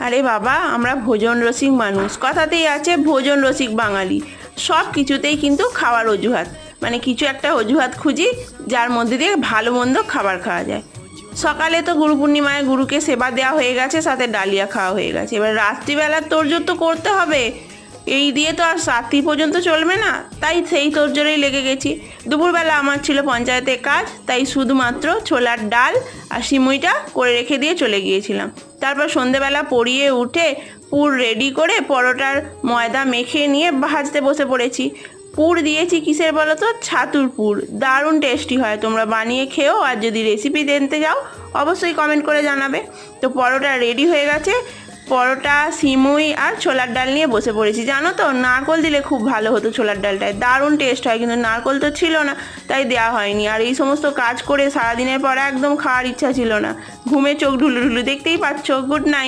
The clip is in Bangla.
আরে বাবা, আমরা ভোজন রসিক মানুষ। কথাতেই আছে ভোজন রসিক বাঙালি। সব কিছুতেই কিন্তু খাওয়ার অজুহাত। মানে কিছু একটা অজুহাত খুঁজি, যার মধ্যে দিয়ে ভালো মন্দ খাবার খাওয়া যায়। সকালে তো গুরু পূর্ণিমায় গুরুকে সেবা দেওয়া হয়ে গেছে, সাথে ডালিয়া খাওয়া হয়ে গেছে। এবার রাত্রিবেলার তোরজোর তো করতে হবে। এই দিয়ে তো আর রাত্রি পর্যন্ত চলবে না। তাই সেই তোরজোরেই লেগে গেছি। দুপুরবেলা আমার ছিল পঞ্চায়েতে কাজ, তাই শুধুমাত্র ছোলার ডাল আর সিমুইটা করে রেখে দিয়ে চলে গিয়েছিলাম। তারপর সন্ধেবেলা পরিয়ে উঠে পুর রেডি করে পরোটার ময়দা মেখে নিয়ে ভাজতে বসে পড়েছি। পুর দিয়েছি কিসের বলো তো ছাতুর পুর। দারুণ টেস্টি হয়, তোমরা বানিয়ে খেও আর যদি রেসিপি জানতে যাও অবশ্যই কমেন্ট করে জানাবে। তো পরোটা রেডি হয়ে গেছে পরোটা, সিমুই আর ছোলার ডাল নিয়ে বসে পড়েছি। জানো তো, নারকল দিলে খুব ভালো হতো ছোলার ডালটায়। দারুণ টেস্ট হয়, কিন্তু নারকল তো ছিল না, তাই দেওয়া হয়নি। আর এই সমস্ত কাজ করে সারাদিনের পর একদম খাওয়ার ইচ্ছা ছিল না। ঘুমে চোখ ঢুলু ঢুলু, দেখতেই পাচ্ছ গুড নাইট